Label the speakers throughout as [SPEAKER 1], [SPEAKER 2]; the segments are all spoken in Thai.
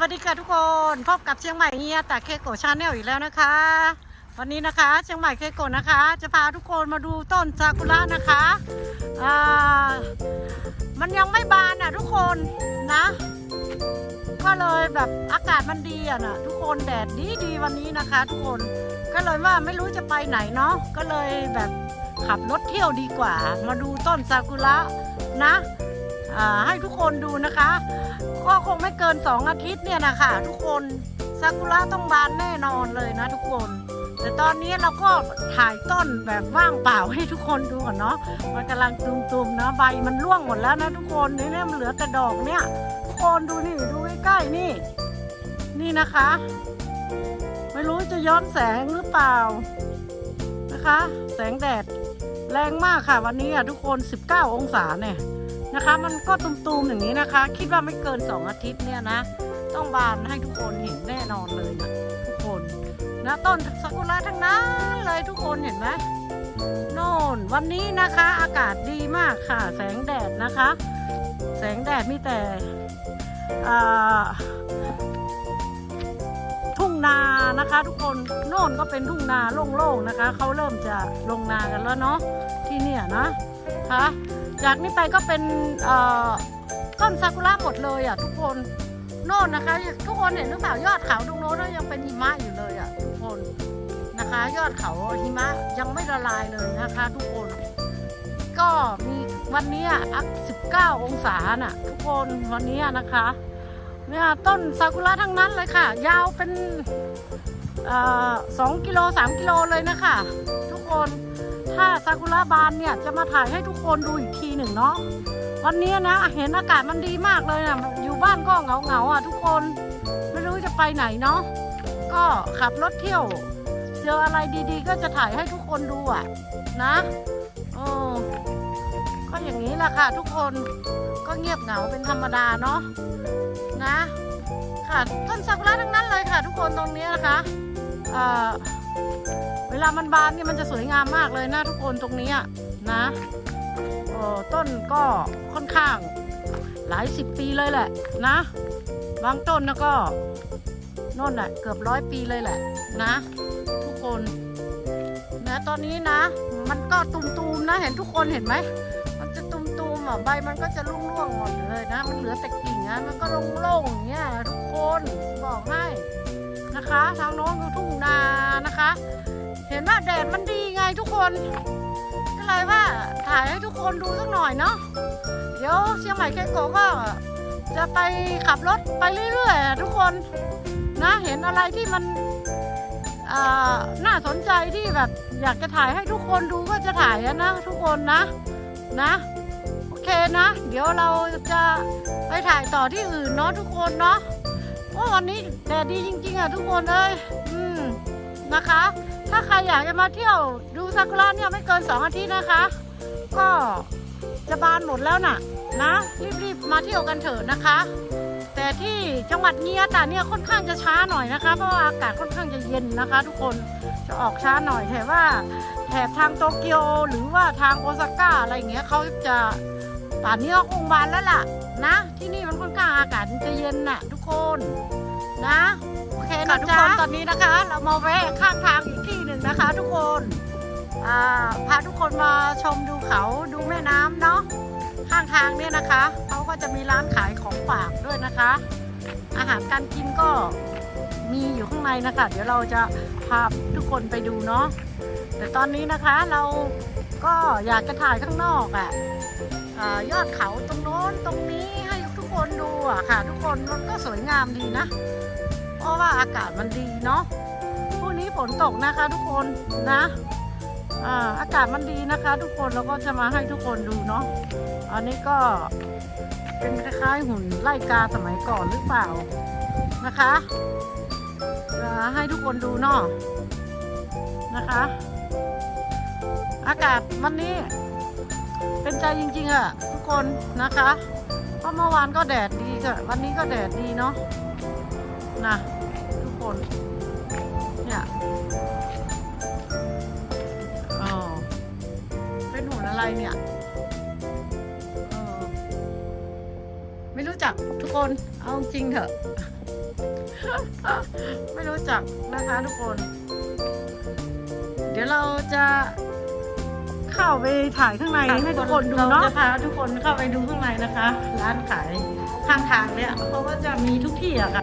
[SPEAKER 1] วัสดีค่ะทุกคนพบกับเชียงใหม่เฮียแต่เคโกชาแนลอีกแล้วนะคะ วันนี้นะคะเชียงใหม่เคโกนะคะ จะพาทุกคนมาดูต้นซากุระนะคะอ่ามันยังไม่บานอะทุกคนนะ ก็เลยแบบอากาศมันดีอะนะทุกคนแดดดีดีวันนี้นะคะ ทุกคนก็เลยว่าไม่รู้จะไปไหนเนาะก็เลยแบบขับรถเที่ยวดีกว่า มาดูต้นซากุระนะ ให้ทุกคนดูนะคะ ก็คงไม่เกิน 2 อาทิตย์เนี่ยนะคะทุกคนซากุระต้องบานแน่นอนเลยนะทุกคน แต่ตอนนี้เราก็ถ่ายต้นแบบว่างเปล่าให้ทุกคนดูก่อนเนาะมันกำลังตุมๆนะใบมันร่วงหมดแล้วนะทุกคนนี่เนี่ยมันเหลือแต่ดอกเนี่ยทุกคนดูนี่ดูใกล้ๆนี่ นี่นะคะ ไม่รู้จะย้อนแสงหรือเปล่านะคะ แสงแดดแรงมากค่ะวันนี้อะทุกคน 19 องศาเนี่ย นะคะ มันก็ตุมๆอย่างนี้นะคะ คิดว่าไม่เกิน 2 อาทิตย์เนี่ยนะ ต้องบานให้ทุกคนเห็นแน่นอนเลยนะทุกคนนะต้นซากุระทั้งนั้นเลยทุกคนเห็นไหมโน่นวันนี้นะคะ อากาศดีมากค่ะ แสงแดดนะคะ แสงแดดมีแต่ทุ่งนานะคะ ทุกคนโน่นก็เป็นทุ่งนาโล่งๆนะคะเขาเริ่มจะลงนากันแล้วเนาะที่เนี่ยนะคะ จากนี้ไปก็เป็นเอ่อต้นซากุระหมดเลยอะทุกคนโน่นนะคะ ทุกคนเห็นหรือเปล่ายอดเขาตรงโน้นยังเป็นหิมะอยู่เลยอะทุกคนนะคะ ยอดเขาหิมะยังไม่ละลายเลยนะคะ ทุกคน ก็มีวันนี้อัก19 องศาน่ะ ทุกคนวันนี้นะคะเนี่ยต้นซากุระทั้งนั้นเลยค่ะ ยาวเป็นสองกิโลสามกิโลเลยนะคะ ทุกคน ถ้าซากุระบานเนี่ยจะมาถ่ายให้ทุกคนดูอีกทีหนึ่งเนาะวันนี้นะเห็นอากาศมันดีมากเลยนะอยู่บ้านก็เหงาเหงาอะทุกคนไม่รู้จะไปไหนเนาะก็ขับรถเที่ยวเจออะไรดีๆ ก็จะถ่ายให้ทุกคนดูอะนะโอ้ก็อย่างนี้แหละค่ะทุกคนก็เงียบเหงาเป็นธรรมดาเนาะนะค่ะต้นซากุระทั้งนั้นเลยค่ะ ทุกคนตรงนี้นะคะ เอ่อ วลามันบานเนี่ยมันจะสวยงามมากเลยนะทุกคนตรงนี้นะโอ้ต้นก็ค่อนข้างหลายสิบปีเลยแหละนะบางต้นนะก็น่นน่ะเกือบร้อยปีเลยแหละนะ ทุกคนนะตอนนี้นะ มันก็ตุ่มๆนะเห็นทุกคนเห็นไหมมันจะตุ่มๆอะใบมันก็จะร่วงๆหมดเลยนะ มันเหลือแต่กิ่งนะมันก็โล่งๆอย่างเงี้ยทุกคนบอกให้นะคะ ทางโน้นคือทุ่งนานะคะ เห็นว่าแดดมันดีไงทุกคน ก็เลยว่าถ่ายให้ทุกคนดูสักหน่อยเนาะเดี๋ยวเชียงใหม่เคโกก็จะไปขับรถไปเรื่อยๆทุกคนนะเห็นอะไรที่มันน่าสนใจที่แบบอยากจะถ่ายให้ทุกคนดูก็จะถ่ายนะ ทุกคนนะนะโอเคนะ เดี๋ยวเราจะไปถ่ายต่อที่อื่นเนาะทุกคนเนาะเพราวันนี้แดดดีจริงๆอะทุกคนเอ้ยอืมนะคะ ถ้าใครอยากจะมาเที่ยวดูซากุระเนี่ยไม่เกิน 2 อาทิตย์นะคะ ก็จะบานหมดแล้วน่ะนะรีบๆมาเที่ยวกันเถอะนะคะ แต่ที่จังหวัดเนียตาเนี่ยค่อนข้างจะช้าหน่อยนะคะ เพราะว่าอากาศค่อนข้างจะเย็นนะคะ ทุกคนจะออกช้าหน่อยแต่ว่าแถบทางโตเกียวหรือว่าทางโอซาก้าอะไรอย่างเงี้ยเขาจะป่านนี้ก็คงบานแล้วล่ะนะ ที่นี่มันค่อนข้างอากาศมันจะเย็นน่ะ ทุกคนนะ เคนะทุกคนตอนนี้นะคะ เรามาแวะข้างทางอีกที่หนึ่งนะคะ ทุกคนอ่าพาทุกคนมาชมดูเขาดูแม่น้ำเนาะข้างทางเนี่ยนะคะเขาก็จะมีร้านขายของฝากด้วยนะคะ อาหารการกินก็มีอยู่ข้างในนะคะ เดี๋ยวเราจะพาทุกคนไปดูเนาะแต่ตอนนี้นะคะเราก็อยากจะถ่ายข้างนอกอะ่ะอายอดเขาตรงโน้นตรงนี้ให้ทุกคนดูอะค่ะ ทุกคนมันก็สวยงามดีนะเพ ราะว่าอากาศมันดีเนาะพรุ่งนี้ฝนตกนะคะทุกคนนะอ่าอากาศมันดีนะคะ ทุกคนเราก็จะมาให้ทุกคนดูเนาะอันนี้ก็เป็นคล้ายๆหุ่นไล่กาสมัยก่อนหรือเปล่านะคะจะให้ทุกคนดูเนาะนะคะ อากาศวันนี้เป็นใจจริงๆอะทุกคนนะคะ เพราะเมื่อวานก็แดดดีค่ะวันนี้ก็แดดดีเนาะนะ คน เนี่ยอ๋อเป็นหุ่นอะไรเนี่ยเออไม่รู้จักทุกคน เอาจริงเถอะ ไม่รู้จักนะคะทุกคน เดี๋ยวเราจะเข้าไปถ่ายข้างในให้ทุกคนดูเนาะ
[SPEAKER 2] เราจะพาทุกคนเข้าไปดูข้างในนะคะ ร้านขายข้างทางเนี่ยเพราะว่าจะมีทุกที่อะค่ะ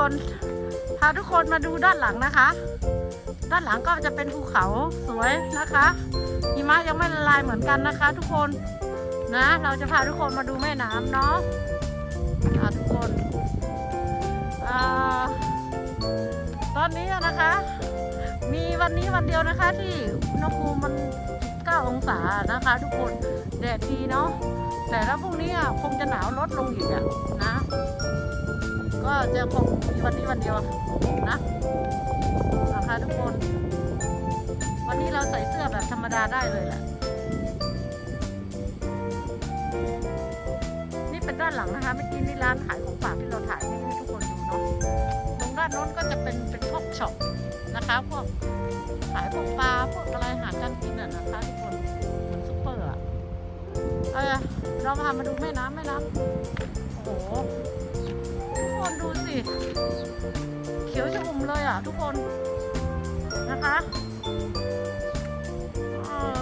[SPEAKER 1] คนพาทุกคนมาดูด้านหลังนะคะ ด้านหลังก็จะเป็นภูเขาสวยนะคะหิมะยังไม่ละลายเหมือนกันนะคะ ทุกคนนะ เราจะพาทุกคนมาดูแม่น้ำเนาะทุกคนอตอนนี้นะคะ มีวันนี้วันเดียวนะคะที่อุณหภูมิมัน 9 องศานะคะ ทุกคนแดดดีเนาะแต่ถ้าพรุ่งนี้อะคงจะหนาวลดลงอีกอะนะ ก็จะคงมีวันนี้วันเดียวนะนะคะทุกคน วันนี้เราใส่เสื้อแบบธรรมดาได้เลยแหละนี่เป็นด้านหลังนะคะเมื่อกี้นี่ร้านขายของฝากที่เราถ่ายให้ทุกคนดูเนาะตรงด้านโน้นก็จะเป็นเป็นพวกช็อปนะคะพวกขายพวกปลาพวกอะไรหาการกินอะนะคะทุกคนเหมือนซุปเปอร์อะเออเราพามาดูแม่น้ำแม่น้ำโอ้โห คนดูสิ เขียวชอุ่มเลยอะ ทุกคนนะคะ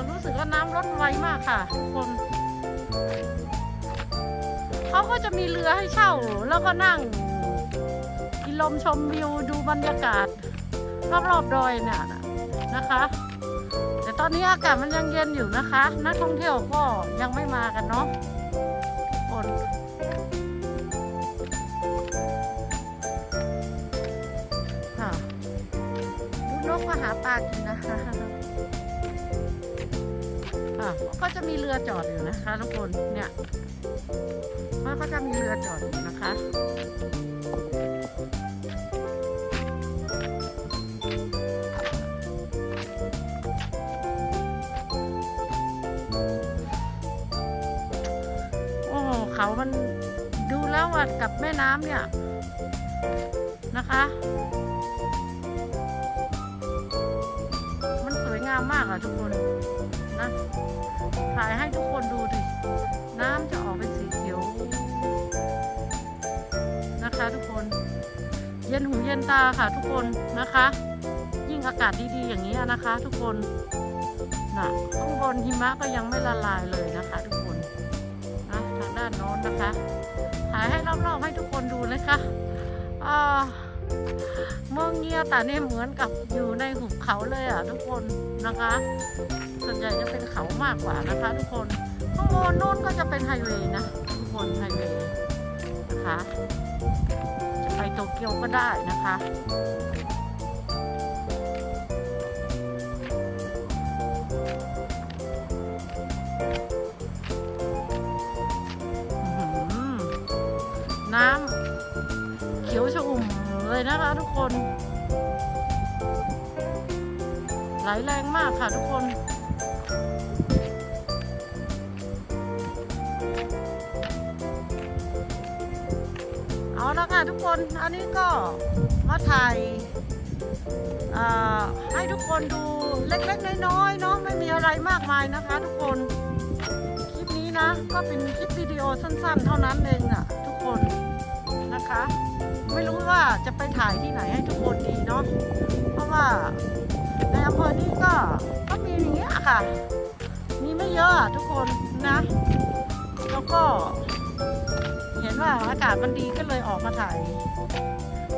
[SPEAKER 1] รู้สึกว่าน้ำลดไวมากค่ะ ทุกคนเขาก็จะมีเรือให้เช่า แล้วก็นั่งกินลมชมวิวดูบรรยากาศรอบๆดอยเนี่ยนะคะ แต่ตอนนี้อากาศมันยังเย็นอยู่นะคะ นักท่องเที่ยวก็ยังไม่มากันเนาะคนาหาปลากินนะคะะก็จะมีเรือจอดอยู่นะคะทุกคน เนี่ยมันก็จะมีเรือจอดอยู่นะคะโอ้เขามันดูแล้วอะกับแม่น้ำเนี่ยนะคะามมากอะทุกคนนะถ่ายให้ทุกคนดูดิน้ำจะออกเป็นสีเขียว นะคะทุกคน เย็นหูเย็นตาค่ะทุกคนนะคะ ยิ่งอากาศดีๆอย่างนี้นะคะ ทุกคนนะข้างบนหิมะก็ยังไม่ละลายเลยนะคะ ทุกคนนะทางด้านโน้นนะคะถ่ายให้รอบๆให้ทุกคนดูนะคะอ่า มองเงียแต่เนี่ยเหมือนกับอยู่ในหุบเขาเลยอะทุกคนนะคะ ส่วนใหญ่จะเป็นเขามากกว่านะคะ ทุกคนข้างบนนู้นก็จะเป็นไฮเวย์นะทุกคนไฮเวย์นะคะ จะไปโตเกียวก็ได้นะคะ นะคะทุกคน ไหลแรงมากค่ะทุกคน เอาละค่ะทุกคน อันนี้ก็มาถ่ายให้ทุกคนดูเล็กๆ น้อยๆเนาะไม่มีอะไรมากมายนะคะ ทุกคน คลิปนี้นะ ก็เป็นคลิปวิดีโอสั้นๆ เท่านั้นเองอะทุกคน นะคะ ไม่รู้ว่าจะไปถ่ายที่ไหนให้ทุกคนดีเนาะเพราะว่าในอำเภอนี้ก็ก็มีอย่างเงี้ยค่ะ มีไม่เยอะทุกคนนะ แล้วก็ เห็นว่าอากาศมันดีก็เลยออกมาถ่าย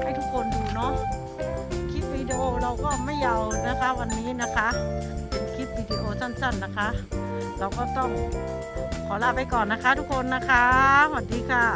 [SPEAKER 1] ให้ทุกคนดูเนาะคลิปวิดีโอเราก็ไม่ยาวนะคะ วันนี้นะคะ เป็นคลิปวิดีโอสั้น ๆนะคะ เราก็ต้องขอลาไปก่อนนะคะ ทุกคนนะคะสวัสดีค่ะ